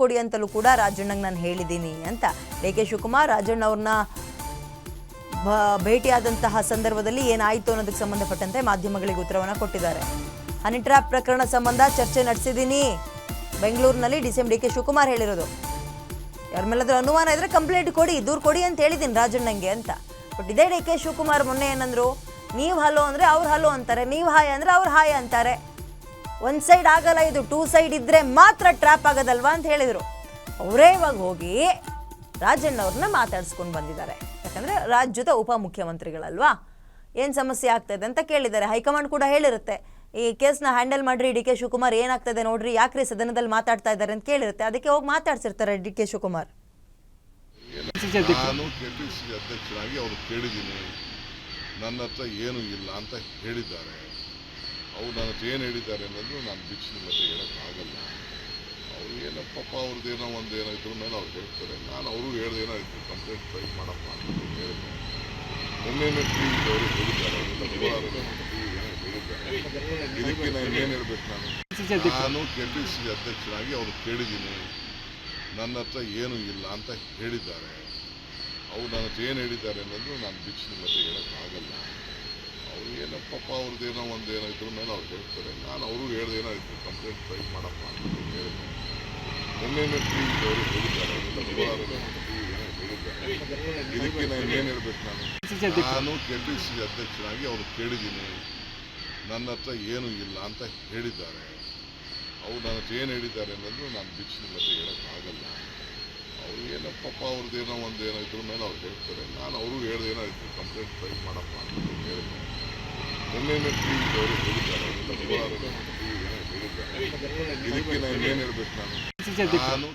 ಕೊಡಿ ಅಂತಲೂ ಕೂಡ ರಾಜಣ್ಣಂಗೆ ನಾನು ಹೇಳಿದ್ದೀನಿ ಅಂತ. ಡಿ ಕೆ ಶಿವಕುಮಾರ್, ರಾಜಣ್ಣ ಅವ್ರನ್ನ ಭೇಟಿಯಾದಂತಹ ಸಂದರ್ಭದಲ್ಲಿ ಏನಾಯಿತು ಅನ್ನೋದಕ್ಕೆ ಸಂಬಂಧಪಟ್ಟಂತೆ ಮಾಧ್ಯಮಗಳಿಗೆ ಉತ್ತರವನ್ನು ಕೊಟ್ಟಿದ್ದಾರೆ. ಹನಿ ಟ್ರ್ಯಾಪ್ ಪ್ರಕರಣ ಸಂಬಂಧ ಚರ್ಚೆ ನಡೆಸಿದ್ದೀನಿ. ಬೆಂಗಳೂರಿನಲ್ಲಿ D C M D K Shivakumar ಹೇಳಿರೋದು. ಯಾರ ಮೇಲಾದರೂ ಅನುಮಾನ ಇದ್ರೆ ಕಂಪ್ಲೇಂಟ್ ಕೊಡಿ, ದೂರು ಕೊಡಿ ಅಂತ ಹೇಳಿದ್ದೀನಿ ರಾಜಣ್ಣಂಗೆ ಅಂತ. ಬಟ್ ಇದೇ ಡಿ ಕೆ ಶಿವಕುಮಾರ್ ಮೊನ್ನೆ ಏನಂದ್ರು, ನೀವು ಹಲೋ ಅಂದರೆ ಅವ್ರು ಹಲೋ ಅಂತಾರೆ, ನೀವು ಹಾಯ್ ಅಂದರೆ ಅವ್ರು ಹಾಯ್ ಅಂತಾರೆ. ಒಂದು ಸೈಡ್ ಆಗಲ್ಲ, ಇದು ಟೂ ಸೈಡ್ ಇದ್ದರೆ ಮಾತ್ರ ಟ್ರ್ಯಾಪ್ ಆಗೋದಲ್ವಾ ಅಂತ ಹೇಳಿದರು. ಅವರೇ ಇವಾಗ ಹೋಗಿ ರಾಜಣ್ಣವ್ರನ್ನ ಮಾತಾಡ್ಸ್ಕೊಂಡು ಬಂದಿದ್ದಾರೆ. ಯಾಕಂದರೆ ರಾಜ್ಯದ ಉಪಮುಖ್ಯಮಂತ್ರಿಗಳಲ್ವಾ? ಏನು ಸಮಸ್ಯೆ ಆಗ್ತದೆ ಅಂತ ಕೇಳಿದ್ದಾರೆ. ಹೈಕಮಾಂಡ್ ಕೂಡ ಹೇಳಿರುತ್ತೆ, ಈ ಕೇಸ್ನ ಹ್ಯಾಂಡಲ್ ಮಾಡ್ರಿ, ಡಿ ಕೆ ಶಿವಕುಮಾರ್ ಏನಾಗ್ತದೆ ನೋಡ್ರಿ, ಯಾಕ್ರಿ ಸದನದಲ್ಲಿ ಮಾತಾಡ್ತಾ ಇದ್ದಾರೆ ಅಂತ ಕೇಳಿರುತ್ತೆ. ಅದಕ್ಕೆ ಹೋಗಿ ಮಾತಾಡ್ಸಿರ್ತಾರೆ ಡಿ ಕೆ ಶಿವಕುಮಾರ್. ನಾನು ಕೆ ಪಿ ಸಿ ಅಧ್ಯಕ್ಷರಾಗಿ ಅವರು ಕೇಳಿದ್ದೀನಿ. ನನ್ನ ಹತ್ರ ಏನೂ ಇಲ್ಲ ಅಂತ ಹೇಳಿದ್ದಾರೆ. ಅವ್ರು ನನ್ನ ಹತ್ರ ಏನು ಹೇಳಿದ್ದಾರೆ ಅನ್ನೋದು ನಾನು ನಿಮ್ಮ ಹತ್ರ ಹೇಳೋಕ್ಕಾಗಲ್ಲ. ಅವ್ರು ಏನೋ ಪಾಪ ಅವ್ರದ್ದೇನೋ ಒಂದು ಏನೋ ಇದ್ರ ಮೇಲೆ ಅವ್ರು ಹೇಳ್ತಾರೆ. ನಾನು ಅವರು ಹೇಳ್ದೆ ಏನೋ ಕಂಪ್ಲೇಂಟ್ ಫೈಲ್ ಮಾಡಪ್ಪ ಅಂತ ಹೇಳಿದೆ ಒಮ್ಮೆ ಫ್ರೀ ಅವರು ಹೇಳಿದ್ದಾರೆ. ಇದಕ್ಕೆ ನಾನು ಏನು ಹೇಳ್ಬೇಕು ನಾನು? ನಾನು ಕೆ ಪಿ ಸಿ ಅಧ್ಯಕ್ಷರಾಗಿ ಅವರು ಕೇಳಿದ್ದೀನಿ. ನನ್ನ ಹತ್ರ ಏನೂ ಇಲ್ಲ ಅಂತ ಹೇಳಿದ್ದಾರೆ. ಅವ್ರು ನನ್ನ ಹತ್ರ ಏನು ಹೇಳಿದ್ದಾರೆ ಅನ್ನೋದು ನಾನು ಬಿಚ್ಚಿ ಮತ್ತೆ ಹೇಳೋಕ್ಕಾಗಲ್ಲ. ಪಾಪ ಅವ್ರದ್ದೇನೋ ಒಂದು ಏನೋ ಇದ್ರ ಮೇಲೆ ಅವ್ರು ಹೇಳ್ತಾರೆ. ನಾನು ಅವರು ಹೇಳ್ದೆ ಏನೋ ಇತ್ತು ಕಂಪ್ಲೇಂಟ್ ಫೈಲ್ ಮಾಡಪ್ಪ ಅಂತ ಹೇಳಿದೆ ಒಮ್ಮೆ ಅವರು ಹೇಳಿದ್ದಾರೆ. ಇದಕ್ಕೆ ನಾನು ಏನು ಹೇಳ್ಬೇಕು ನಾನು? ನಾನು ಕೆ ಪಿ ಸಿ ಅಧ್ಯಕ್ಷನಾಗಿ ಅವರು ಕೇಳಿದ್ದೀನಿ. ನನ್ನ ಹತ್ರ ಏನೂ ಇಲ್ಲ ಅಂತ ಹೇಳಿದ್ದಾರೆ. ಅವ್ರು ನನ್ನ ಹತ್ರ ಏನು ಹೇಳಿದ್ದಾರೆ ಅನ್ನೋದು ನಾನು ಮತ್ತೆ ಹತ್ರ ಹೇಳೋಕ್ಕಾಗಲ್ಲ ಅವ್ರು ಏನೋ ಪಾಪ ಅವ್ರದ್ದೇನೋ ಒಂದು ಏನೋ ಇದ್ರ ಮೇಲೆ ಅವ್ರು ಹೇಳ್ತಾರೆ. ನಾನು ಅವರು ಹೇಳ್ದೆ ಏನೋ ಇತ್ತು ಕಂಪ್ಲೇಂಟ್ ಫೈಲ್ ಮಾಡಪ್ಪ ಅಂತ ಹೇಳಿದೆ ಮೊನ್ನೆ ಟಿ ಅವರು ಹೇಳಿದ್ದಾರೆ ಅವರೆಲ್ಲ ಹೋರಾಟದ ಟಿ ಏನೋ ಹೇಳಿದ್ದಾರೆ ಇದಕ್ಕೆ ನಾನು ಏನು ಹೇಳ್ಬೇಕು ನಾನು ನಾನು